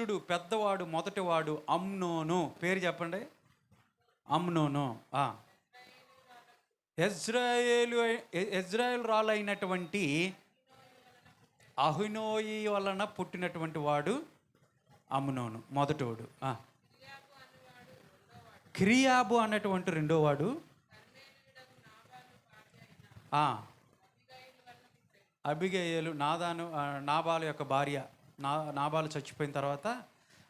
జ్యేష్ఠుడు పెద్దవాడు మొదటివాడు అమ్నోను. పేరు చెప్పండి. అమ్నోను. ఇజ్రాయేలు ఇజ్రాయేల్ రాలైనటువంటి అహునోయి వలన పుట్టినటువంటి వాడు అమ్నోను మొదటివాడు. క్రియాబు అన్నటువంటి రెండో వాడు అబిగేయలు నాదాను నాబాలు యొక్క భార్య. నా నాబాలు చచ్చిపోయిన తర్వాత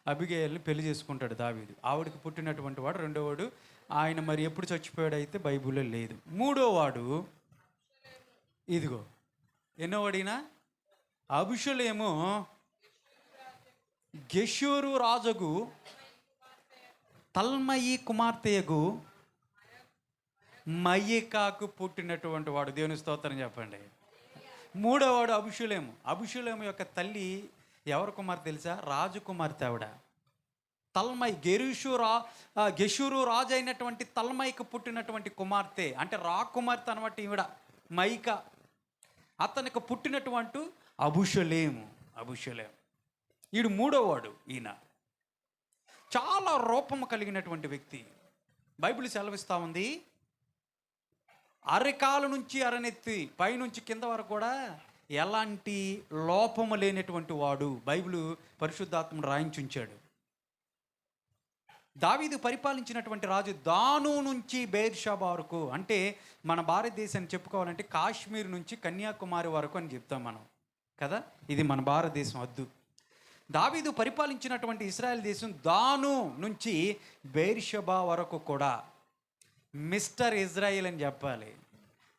అబిగేయల్ని పెళ్ళి చేసుకుంటాడు దావీదు. ఆవిడకి పుట్టినటువంటి వాడు రెండోవాడు. ఆయన మరి ఎప్పుడు చచ్చిపోయాడు అయితే బైబిల్లో లేదు. మూడోవాడు ఇదిగో ఎన్నో వాడినా అభిషులేమో గెషూరు రాజుకు తల్మయి కుమార్తెయగు మయ్యకాకు పుట్టినటువంటి వాడు. దేవుని స్తోత్రం చెప్పండి. మూడోవాడు అభిషులేము అభిషులేము యొక్క తల్లి ఎవరు కుమార్తె తెలుసా? రాజు కుమార్తె ఆవిడ. తల్మై గెరుషు రా ఆ, గెషూరు రాజు అయినటువంటి తల్మైకి పుట్టినటువంటి కుమార్తె. అంటే రా కుమార్తె అనమాట ఈవిడ మైక. అతనికి పుట్టినటువంటి అభుషలేము అభుషలేము ఈడు మూడోవాడు ఈయన. చాలా రూపము కలిగినటువంటి వ్యక్తి. బైబిల్ సెలవిస్తూ ఉంది. అరికాల నుంచి అరనెత్తి పైనుంచి కింద వరకు కూడా ఎలాంటి లోపము లేనటువంటి వాడు బైబిల్ పరిశుద్ధాత్మను రాయించుంచాడు. దావీదు పరిపాలించినటువంటి రాజు దాను నుంచి బేర్షాబా వరకు అంటే మన భారతదేశాన్ని చెప్పుకోవాలంటే కాశ్మీర్ నుంచి కన్యాకుమారి వరకు అని చెప్తాం మనం కదా? ఇది మన భారతదేశం వద్దు దావీదు పరిపాలించినటువంటి ఇస్రాయల్ దేశం దాను నుంచి బేర్షబా వరకు కూడా. మిస్టర్ ఇజ్రాయిల్ అని చెప్పాలి.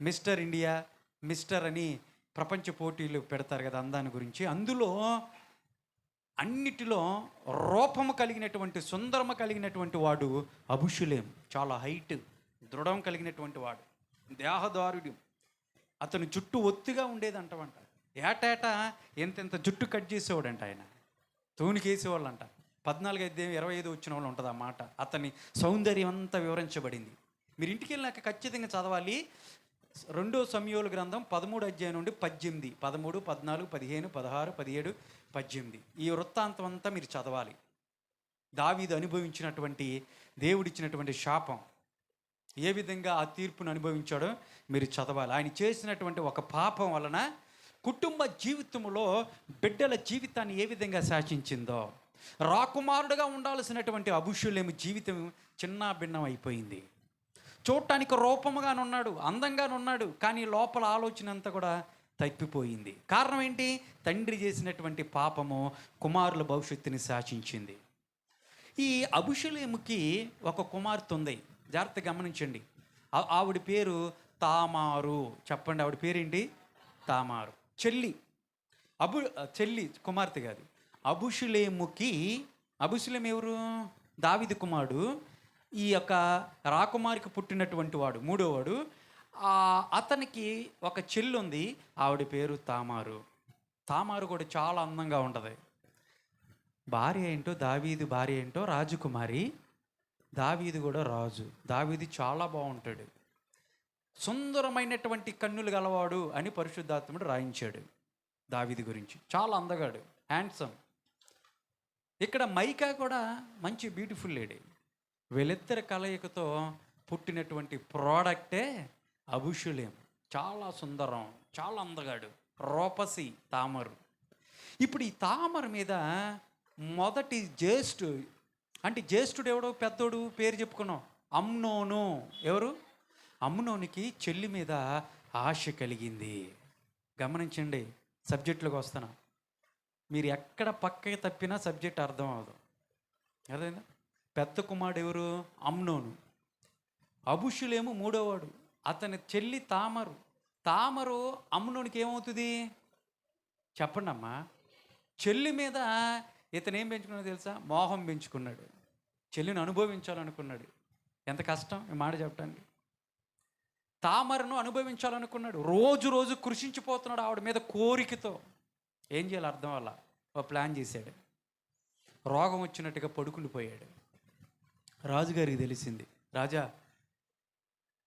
మిస్టర్ ఇండియా మిస్టర్ అని ప్రపంచ పోటీలు పెడతారు కదా అందాని గురించి. అందులో అన్నిటిలో రూపము కలిగినటువంటి సుందరము కలిగినటువంటి వాడు అభుషులేం చాలా హైట్ దృఢం కలిగినటువంటి వాడు. దేహదారుడు. అతని జుట్టు ఒత్తిగా ఉండేది అంటవంట ఏటేటా ఎంతెంత జుట్టు కట్ చేసేవాడంట ఆయన. తూనికేసేవాళ్ళంట పద్నాలుగు ఐదు ఇరవై ఐదు వచ్చిన వాళ్ళు ఉంటుంది ఆ మాట. అతని సౌందర్యం అంతా వివరించబడింది. మీరు ఇంటికి వెళ్ళినాక ఖచ్చితంగా చదవాలి. రెండో సమయోల గ్రంథం పదమూడు అధ్యాయం నుండి పద్దెనిమిది. పదమూడు పద్నాలుగు పదిహేను పదహారు పదిహేడు పద్దెనిమిది. ఈ వృత్తాంతం అంతా మీరు చదవాలి. దావీదు అనుభవించినటువంటి దేవుడిచ్చినటువంటి శాపం. ఏ విధంగా ఆ తీర్పును అనుభవించాడో మీరు చదవాలి. ఆయన చేసినటువంటి ఒక పాపం వలన కుటుంబ జీవితంలో బిడ్డల జీవితాన్ని ఏ విధంగా శాసించిందో రాకుమారుడుగా ఉండాల్సినటువంటి అభుష్యులేమి జీవితం చిన్న భిన్నం అయిపోయింది. చూడటానికి రూపముగానున్నాడు అందంగానున్నాడు కానీ లోపల ఆలోచన అంతా కూడా తప్పిపోయింది. కారణం ఏంటి? తండ్రి చేసినటువంటి పాపము కుమారుల భవిష్యత్తుని శాసించింది. ఈ అభిషలేముకి ఒక కుమార్తె ఉంది. జాగ్రత్త గమనించండి. ఆవిడ పేరు తామారు. చెప్పండి ఆవిడ పేరేంటి? తామారు. చెల్లి. అబు చెల్లి కుమార్తె కాదు. అబుషులేముకి అబుషులేం ఎవరు దావిది కుమారుడు. ఈ యొక్క రాకుమారికి పుట్టినటువంటి వాడు మూడోవాడు అతనికి ఒక చెల్లుంది. ఆవిడ పేరు తామారు. తామారు కూడా చాలా అందంగా ఉంటుంది. భార్య ఏంటో దావీదు భార్య ఏంటో రాజకుమారి. దావీదు కూడా రాజు. దావీది చాలా బాగుంటాడు. సుందరమైనటువంటి కన్నులు గలవాడు అని పరిశుద్ధాత్ముడు రాయించాడు దావీది గురించి. చాలా అందగాడు. హ్యాండ్సమ్ ఇక్కడ మైకా కూడా మంచి బ్యూటిఫుల్ లేడీ వీళ్ళిద్దరి కలయికతో పుట్టినటువంటి ప్రోడక్టే అభుషులేం చాలా సుందరం చాలా అందగాడు. రోపసి తామరు. ఇప్పుడు ఈ తామర మీద మొదటి జ్యేష్ఠు అంటే జ్యేష్ఠుడు ఎవడో పెద్దోడు పేరు చెప్పుకున్నాం. అమ్నోను. ఎవరు? అమ్నోనికి చెల్లి మీద ఆశ కలిగింది. గమనించండి సబ్జెక్టులోకి వస్తున్నా. మీరు ఎక్కడ పక్కకి తప్పినా సబ్జెక్ట్ అర్థం అవ్వదు. అదేనా పెద్ద కుమారుడు ఎవరు? అమ్నోను. అబుషులేమో మూడోవాడు. అతని చెల్లి తామరు. తామరు అమ్నోనికి ఏమవుతుంది? చెప్పండి అమ్మా చెల్లి మీద ఇతను ఏం పెంచుకున్నాడు తెలుసా? మోహం పెంచుకున్నాడు. చెల్లిని అనుభవించాలనుకున్నాడు. ఎంత కష్టం ఈ మాట చెప్పడానికి తామరను అనుభవించాలనుకున్నాడు. రోజు రోజు కృషించిపోతున్నాడు ఆవిడ మీద కోరికతో. ఏం చేయాలి అర్థం వల్ల ఓ ప్లాన్ చేశాడు. రోగం వచ్చినట్టుగా పడుకుండిపోయాడు. రాజుగారికి తెలిసింది. రాజా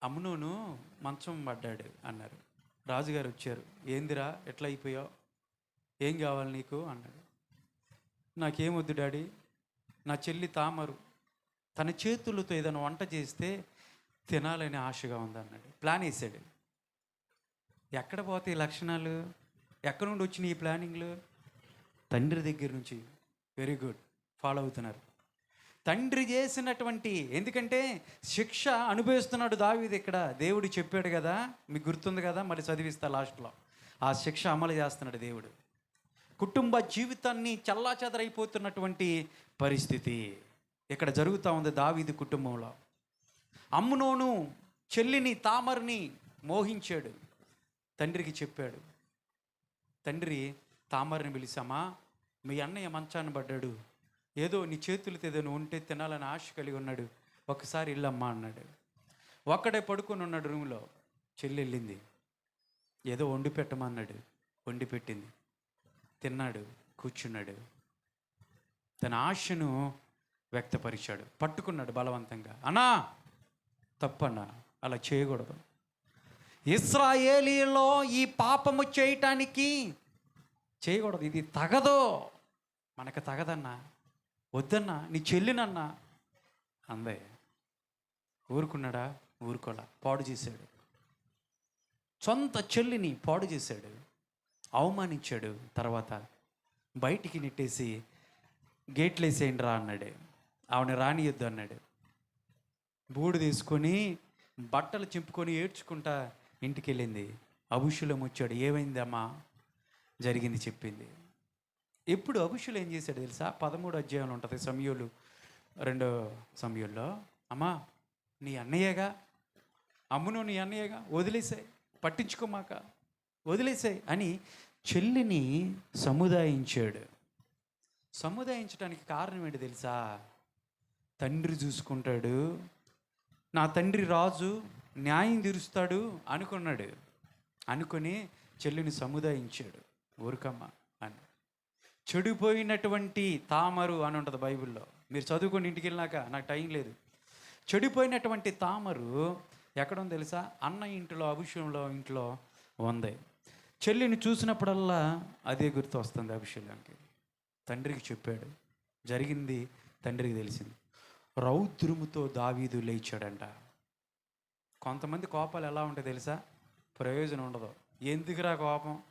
అమ్మునూను మంచం పడ్డాడు అన్నారు. రాజుగారు వచ్చారు. ఏందిరా ఎట్లా అయిపోయావు? ఏం కావాలి నీకు? అన్నాడు. నాకేమొద్దు డాడీ నా చెల్లి తామరు తన చేతులతో ఏదైనా వంట చేస్తే తినాలని ఆశగా ఉందన్నాడు ప్లాన్ వేసాడు. ఎక్కడ పోతే ఈ లక్షణాలు? ఎక్కడ నుండి వచ్చినాయి ఈ ప్లానింగ్లు? తండ్రి దగ్గర నుంచి. Very good. ఫాలో అవుతున్నారు. తండ్రి చేసినటువంటి ఎందుకంటే శిక్ష అనుభవిస్తున్నాడు దావీది ఇక్కడ. దేవుడు చెప్పాడు కదా మీకు గుర్తుంది కదా మరి చదివిస్తా లాస్ట్లో. ఆ శిక్ష అమలు చేస్తున్నాడు దేవుడు. కుటుంబ జీవితాన్ని చల్లాచెదరైపోతున్నటువంటి పరిస్థితి ఇక్కడ జరుగుతూ ఉంది దావీది కుటుంబంలో. అమ్మునోను చెల్లిని తామర్ని మోహించాడు. తండ్రికి చెప్పాడు తండ్రి తామరిని పిలిచామా? మీ అన్నయ్య మంచాన్ని పడ్డాడు. ఏదో నీ చేతులతో ఏదో నువ్వు ఉంటే తినాలని ఆశ కలిగి ఉన్నాడు. ఒకసారి ఇల్లమ్మా అన్నాడు. ఒక్కడే పడుకొని ఉన్నాడు రూమ్లో. చెల్లి వెళ్ళింది. ఏదో వండి పెట్టమన్నాడు వండి పెట్టింది. తిన్నాడు కూర్చున్నాడు. తన ఆశను వ్యక్తపరిచాడు. పట్టుకున్నాడు బలవంతంగా. అన్నా తప్పన్నా అలా చేయకూడదు. ఇస్రాయేలీలో ఈ పాపము చేయటానికి చేయకూడదు. ఇది తగదో. మనకు తగదన్నా. వద్దన్నా నీ చెల్లినన్నా అందే. ఊరుకున్నాడా? ఊరుకోలా. పాడు చేశాడు. సొంత చెల్లిని పాడు చేశాడు. అవమానించాడు. తర్వాత బయటికి నెట్టేసి గేట్లు వేసేయండి రా అన్నాడు. ఆవిడ రానియొద్దు అన్నాడు. బూడు తీసుకొని బట్టలు చింపుకొని ఏడ్చుకుంటా ఇంటికి వెళ్ళింది అభుషులం వచ్చాడు. ఏమైందమ్మా? జరిగింది చెప్పింది. ఎప్పుడు అభిషులు ఏం చేశాడు తెలుసా? పదమూడు అధ్యాయంలో ఉంటుంది సమయంలో రెండో సమయంలో అమ్మా నీ అన్నయ్యగా అమ్మును నీ అన్నయ్యగా వదిలేసాయి పట్టించుకోమాక వదిలేసాయి అని చెల్లిని సముదాయించాడు. సముదాయించడానికి కారణం ఏంటి తెలుసా? తండ్రి చూసుకుంటాడు నా తండ్రి రాజు న్యాయం తీరుస్తాడు అనుకున్నాడు. అనుకొని చెల్లిని సముదాయించాడు. ఊరుకమ్మ. చెడిపోయినటువంటి తామరు అని ఉంటుంది బైబిల్లో. మీరు చదువుకొని ఇంటికి వెళ్ళినాక నాకు టైం లేదు. చెడిపోయినటువంటి తామరు ఎక్కడుంది తెలుసా? అన్న ఇంటిలో అభిషేకంలో ఇంట్లో ఉంది. చెల్లిని చూసినప్పుడల్లా అదే గుర్తు వస్తుంది అభిషేకానికి. తండ్రికి చెప్పాడు. జరిగింది తండ్రికి తెలిసింది. రౌద్రముతో దావీదు లేచాడంట. కొంతమంది కోపాలు ఎలా ఉంటాయి తెలుసా? ప్రయోజనం ఉండదు. ఎందుకురా కోపం?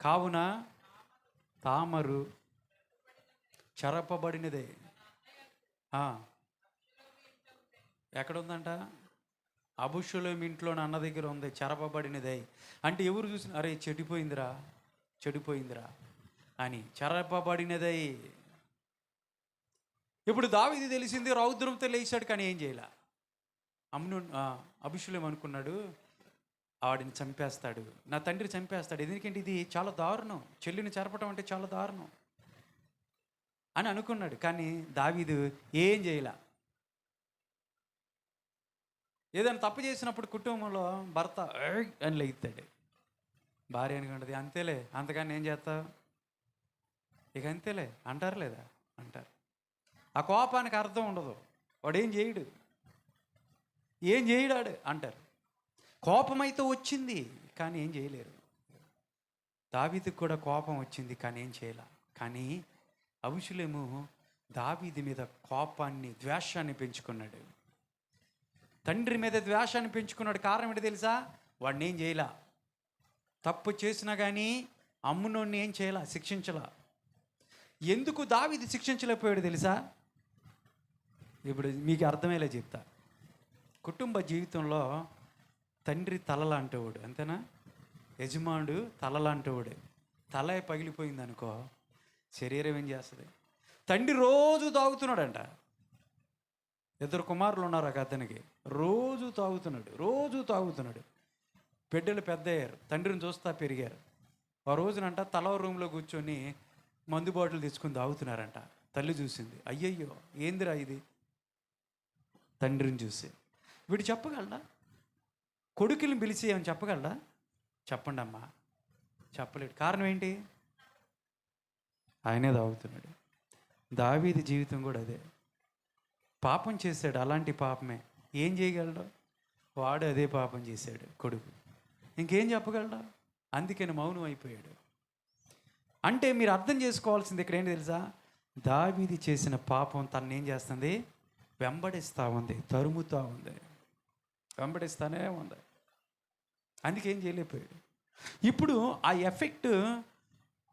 కావున తామరు చెరపబడినదే. ఎక్కడుందంట? అబుషులం ఇంట్లో అన్న దగ్గర ఉంది చెరపబడినదే. అంటే ఎవరు చూసిన అరే చెడిపోయిందిరా చెడిపోయిందిరా అని. చెరపబడినదై. ఇప్పుడు దావిది తెలిసింది రౌద్రంతో లేచాడు కానీ ఏం చేయాల. అమ్ను అభిషులం అనుకున్నాడు ఆవిడని చంపేస్తాడు. నా తండ్రి చంపేస్తాడు. ఎందుకంటే ఇది చాలా దారుణం. చెల్లిని చెరపటం అంటే చాలా దారుణం అని అనుకున్నాడు. కానీ దావీదు ఏం చేయలే. ఏదైనా తప్పు చేసినప్పుడు కుటుంబంలో భర్త అని లెగుతాడు. భార్య అనుకుంటుంది అంతేలే. అంతగాని ఏం చేస్తావు? ఇక అంతేలే. అంటారు లేదా? అంటారు. ఆ కోపానికి అర్థం ఉండదు. వాడు ఏం చేయడు. ఏం చేయడాడు? అంటారు. కోపం అయితే వచ్చింది కానీ ఏం చేయలేరు. దావీదికి కూడా కోపం వచ్చింది కానీ ఏం చేయలే? కానీ అభిషులేము దావీది మీద కోపాన్ని ద్వేషాన్ని పెంచుకున్నాడు. తండ్రి మీద ద్వేషాన్ని పెంచుకున్నాడు. కారణం ఏంటి తెలుసా? వాడిని ఏం చేయలా? తప్పు చేసినా కానీ అమ్మునోడిని ఏం చేయలా? శిక్షించలా. ఎందుకు దావీది శిక్షించలేకపోయాడు తెలుసా? ఇప్పుడు మీకు అర్థమయ్యేలా చెప్తా. కుటుంబ జీవితంలో తండ్రి తలలాంటివాడు అంతేనా? యజమానుడు తలలాంటివాడు తల పగిలిపోయింది అనుకో శరీరం ఏం చేస్తుంది? తండ్రి రోజు తాగుతున్నాడంట. ఇద్దరు కుమారులు ఉన్నారు ఒక అతనికి. రోజు తాగుతున్నాడు రోజు తాగుతున్నాడు. బిడ్డలు పెద్ద అయ్యారు తండ్రిని చూస్తా పెరిగారు. ఆ రోజునంట తల రూమ్లో కూర్చొని మందు బాటిల్ తెచ్చుకొని తాగుతున్నారంట. తల్లి చూసింది అయ్యయ్యో ఏందిరా ఇది? తండ్రిని చూసి. వీడు చెప్పగలడా? కొడుకులను పిలిచి ఏమని చెప్పగలడా చెప్పండి అమ్మా. చెప్పలేడు. కారణం ఏంటి? ఆయనే తాగుతున్నాడు దావీది జీవితం కూడా అదే. పాపం చేశాడు. అలాంటి పాపమే. ఏం చేయగలడు? వాడు అదే పాపం చేశాడు కొడుకు. ఇంకేం చెప్పగలడా? అందుకని మౌనం అయిపోయాడు. అంటే మీరు అర్థం చేసుకోవాల్సింది ఇక్కడ ఏంటి తెలుసా? దావీది చేసిన పాపం తను ఏం చేస్తుంది? వెంబడిస్తూ ఉంది తరుముతూ ఉంది. వెంబడిస్తానే ఉంది. అందుకేం చేయలేకపోయాడు. ఇప్పుడు ఆ ఎఫెక్ట్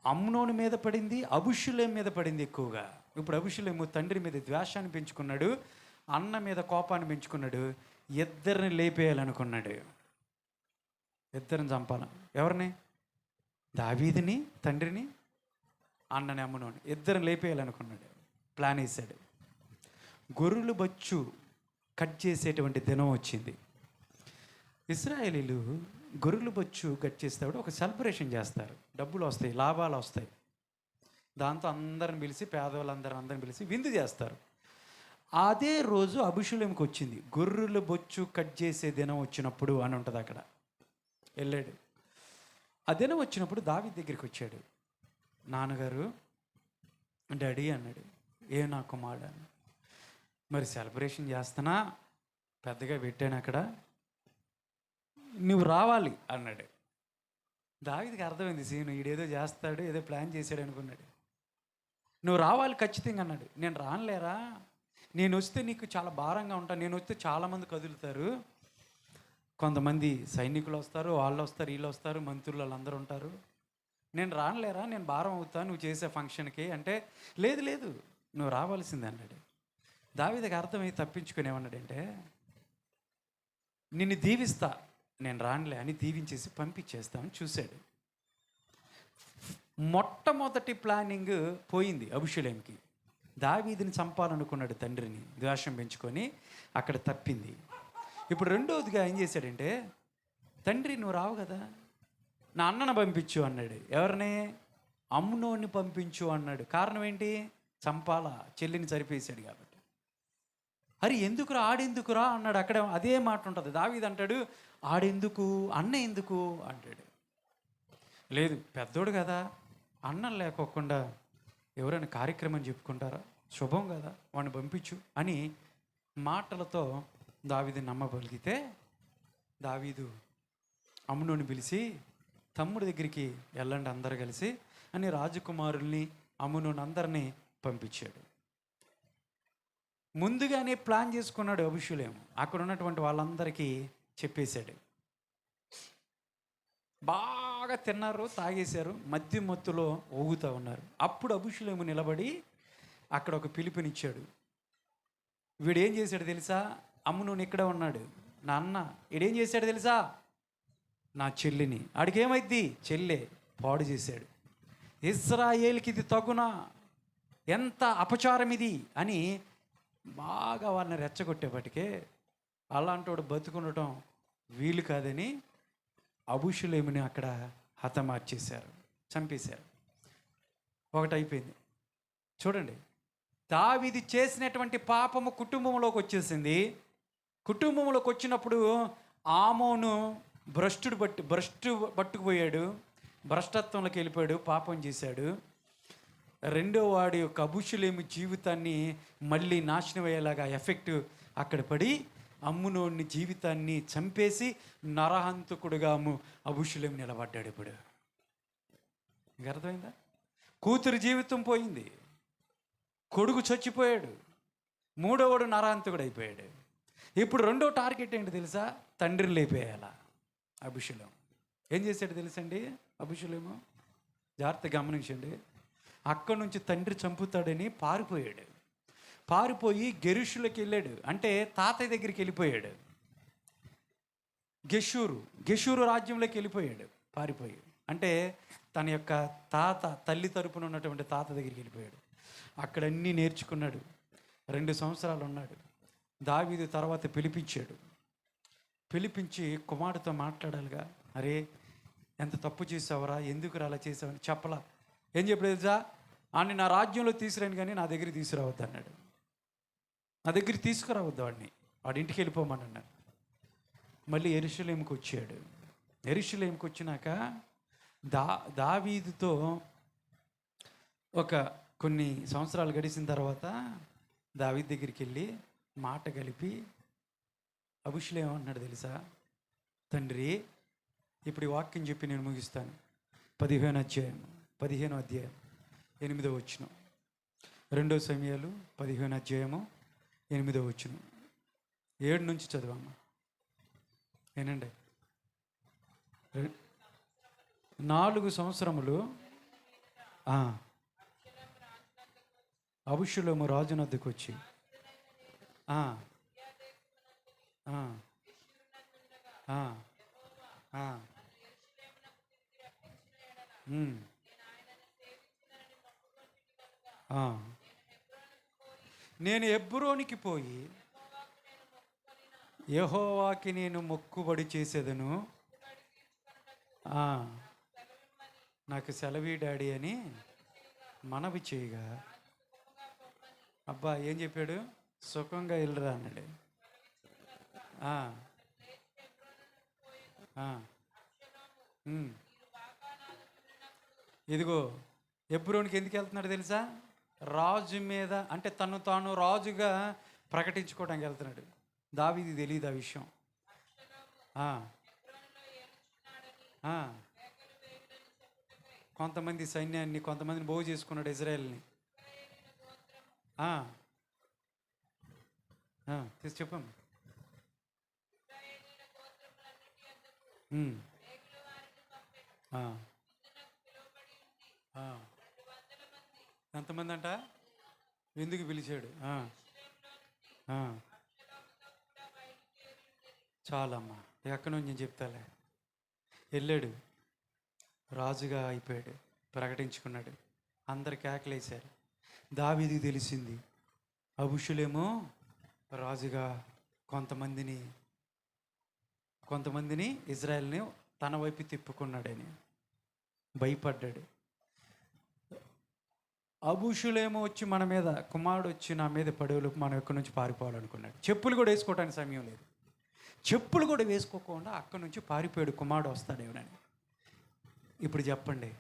అమ్నోని మీద పడింది అబుషులేం మీద పడింది ఎక్కువగా. ఇప్పుడు అబుషులేము తండ్రి మీద ద్వేషాన్ని పెంచుకున్నాడు అన్న మీద కోపాన్ని పెంచుకున్నాడు ఇద్దరిని లేపేయాలనుకున్నాడు. ఇద్దరిని చంపాల. ఎవరిని? దావీదిని తండ్రిని అన్నని అమ్మనోని ఇద్దరిని లేపేయాలనుకున్నాడు. ప్లాన్ వేసాడు గొర్రెలు బచ్చు కట్ చేసేటువంటి దినం వచ్చింది. ఇస్రాయేలీలు గొర్రెలు బొచ్చు కట్ కూడా ఒక సెలబ్రేషన్ చేస్తారు. డబ్బులు వస్తాయి లాభాలు వస్తాయి. దాంతో అందరిని పిలిచి పేదవాళ్ళందరూ అందరిని పిలిచి విందు చేస్తారు. అదే రోజు అభిషులంకి వచ్చింది. గొర్రెల బొచ్చు కట్ చేసే దినం వచ్చినప్పుడు అని ఉంటుంది అక్కడ. వెళ్ళాడు. ఆ దినం వచ్చినప్పుడు దావి దగ్గరికి వచ్చాడు. నాన్నగారు డాడీ అన్నాడు. ఏ నా కుమారుడు అని మరి సెలబ్రేషన్ చేస్తున్నా? పెద్దగా పెట్టాను అక్కడ. నువ్వు రావాలి అన్నాడు. దావిదికి అర్థమైంది సీను ఈడేదో చేస్తాడు ఏదో ప్లాన్ చేశాడు అనుకున్నాడు. నువ్వు రావాలి ఖచ్చితంగా అన్నాడు. నేను రానులేరా? నేను వస్తే నీకు చాలా భారంగా ఉంటాను నేను వస్తే చాలామంది కదులుతారు. కొంతమంది సైనికులు వస్తారు వాళ్ళు వస్తారు వీళ్ళు వస్తారు మంత్రులు వాళ్ళందరూ ఉంటారు. నేను రానులేరా? నేను భారం అవుతాను నువ్వు చేసే ఫంక్షన్కి. అంటే లేదు లేదు నువ్వు రావాల్సిందే అన్నాడు. దావిదకి అర్థమై తప్పించుకునేమన్నాడంటే నిన్ను దీవిస్తా నేను రానులే అని దీవించేసి పంపించేస్తామని చూశాడు. మొట్టమొదటి ప్లానింగ్ పోయింది అభిషులేంకి దావీదిని చంపాలనుకున్నాడు తండ్రిని ద్వేషం పెంచుకొని అక్కడ తప్పింది. ఇప్పుడు రెండవదిగా ఏం చేశాడంటే తండ్రి నువ్వు రావు కదా నా అన్నను పంపించు అన్నాడు. ఎవరిని? అమ్మునోని పంపించు అన్నాడు. కారణం ఏంటి? చంపాలా చెల్లిని చరిపేశాడు కాబట్టి. అరే ఎందుకురా ఆడెందుకురా అన్నాడు. అక్కడ అదే మాట ఉంటుంది. దావీది అంటాడు ఆడెందుకు? అన్న ఎందుకు? అంటాడు. లేదు పెద్దోడు కదా. అన్నం లేకోకుండా ఎవరైనా కార్యక్రమం చెప్పుకుంటారా? శుభం కదా వాడిని పంపించు అని మాటలతో దావీది నమ్మగలిగితే దావీదు అమ్మునుని పిలిచి తమ్ముడి దగ్గరికి వెళ్ళండి అందరు కలిసి అని రాజకుమారుల్ని అమ్మునుని అందరినీ పంపించాడు. ముందుగానే ప్లాన్ చేసుకున్నాడు అభిషులేము. అక్కడ ఉన్నటువంటి వాళ్ళందరికీ చెప్పేశాడు. బాగా తిన్నారు తాగేశారు మధ్య మత్తులో ఊగుతూ ఉన్నారు. అప్పుడు అభిషులేము నిలబడి అక్కడ ఒక పిలుపునిచ్చాడు. వీడు ఏం చేశాడు తెలుసా? అమ్ము నువ్వు ఇక్కడే ఉన్నాడు. నా అన్న వీడేం చేశాడు తెలుసా? నా చెల్లిని. ఆడికేమైద్ది? చెల్లె పాడు చేశాడు. ఇస్రాయేల్కి ఇది తగునా? ఎంత అపచారం ఇది అని బాగా వాళ్ళని రెచ్చగొట్టేపటికే అలాంటోడు బతుకుండటం వీలు కాదని అబుషులేమిని అక్కడ హతమార్చేశారు చంపేశారు. ఒకటి అయిపోయింది చూడండి దావిది చేసినటువంటి పాపము కుటుంబంలోకి వచ్చేసింది. కుటుంబంలోకి వచ్చినప్పుడు ఆమోను భ్రష్టుడు బట్టి భ్రష్టు పట్టుకుపోయాడు భ్రష్టత్వంలోకి వెళ్ళిపోయాడు పాపం చేశాడు. రెండో వాడి యొక్క అబుషులేమి జీవితాన్ని మళ్ళీ నాశనం అయ్యేలాగా ఎఫెక్ట్ అక్కడ పడి అమ్మునోడిని జీవితాన్ని చంపేసి నరహంతకుడుగా అమ్ము అభుషులేమి నిలబడ్డాడు ఇప్పుడు. ఇంక అర్థమైందా? కూతురు జీవితం పోయింది. కొడుకు చచ్చిపోయాడు. మూడోవాడు నరహంతకుడు అయిపోయాడు ఇప్పుడు రెండో టార్గెట్ ఏంటి తెలుసా? తండ్రిని లేపేయాల అభిషులం ఏం చేశాడు తెలుసండి అభిషులేమో జాగ్రత్త గమనించండి. అక్కడి నుంచి తండ్రి చంపుతాడని పారిపోయాడు. పారిపోయి గెరుషులకు వెళ్ళాడు. అంటే తాతయ్య దగ్గరికి వెళ్ళిపోయాడు. గెషూరు గెషూరు రాజ్యంలోకి వెళ్ళిపోయాడు. పారిపోయి. అంటే తన యొక్క తాత తల్లి తరపున ఉన్నటువంటి తాత దగ్గరికి వెళ్ళిపోయాడు. అక్కడ అన్నీ నేర్చుకున్నాడు. రెండు సంవత్సరాలు ఉన్నాడు. దావీదు తర్వాత పిలిపించాడు. పిలిపించి కుమారుడితో మాట్లాడాలిగా. అరే ఎంత తప్పు చేసావురా? ఎందుకు అలా చేసావని చెప్పలా. ఏం చెప్పలేదు తెలుసా? అని నా రాజ్యంలో తీసుకురాను కానీ నా దగ్గర తీసుకురావద్దు అన్నాడు. నా దగ్గర తీసుకురావద్దు వాడిని. వాడి ఇంటికి వెళ్ళిపోమని అన్నాడు. మళ్ళీ ఎరుషలేంకి వచ్చాడు. ఎరుషలేంకి వచ్చినాక దా దావీదుతో ఒక కొన్ని సంవత్సరాలు గడిచిన తర్వాత దావీద్ దగ్గరికి వెళ్ళి మాట కలిపి అభిషులేమన్నాడు తెలుసా? తండ్రి ఇప్పుడు ఈ వాక్యం చెప్పి నేను ముగిస్తాను. పదిహేను అధ్యాయం పదిహేను అధ్యాయం ఎనిమిదో వచ్చిన రెండో సమయాలు పదిహేను అధ్యాయము ఎనిమిదో వచ్చిన ఏడు నుంచి చదవమ్మా. ఏనండి నాలుగు సంవత్సరములు ఆ, అబుషులము రాజునద్దకు వచ్చి ఆ, ఆ, ఆ, ఆ, ఉమ్, ఆ. నేను ఎబ్రోనికి పోయి యహోవాకి నేను మొక్కుబడి చేసేదను. నాకు సెలవి డాడీ అని మనవి చేయగా అబ్బా ఏం చెప్పాడు? సుఖంగా వెళ్ళరా అన్నాడు. ఇదిగో ఎబ్రోనికి ఎందుకు వెళ్తున్నాడు తెలుసా? రాజు మీద అంటే తను తాను రాజుగా ప్రకటించుకోవడానికి వెళ్తున్నాడు. దావిది తెలియదు ఆ విషయం. కొంతమంది సైన్యాన్ని కొంతమందిని బోగు చేసుకున్నాడు ఇజ్రాయెల్ని. తీసి చెప్పండి ఆ. ఎంతమంది అంట ఎందుకు పిలిచాడు? చాలమ్మా ఎక్కడి నుంచి నేను చెప్తాలే. వెళ్ళాడు. రాజుగా అయిపోయాడు ప్రకటించుకున్నాడు. అందరు కేకలేశారు. దావీది తెలిసింది అబుషులేమో రాజుగా కొంతమందిని కొంతమందిని ఇజ్రాయెల్ని తన వైపు తిప్పుకున్నాడని భయపడ్డాడు. అభూషులేమో వచ్చి మన మీద కుమారుడు వచ్చి నా మీద పడవలకు మనం ఎక్కడి నుంచి పారిపోవాలనుకున్నాడు. చెప్పులు కూడా వేసుకోవడానికి సమయం లేదు. చెప్పులు కూడా వేసుకోకుండా అక్కడి నుంచి పారిపోయాడు కుమారుడు వస్తాడేమోనని ఇప్పుడు చెప్పండి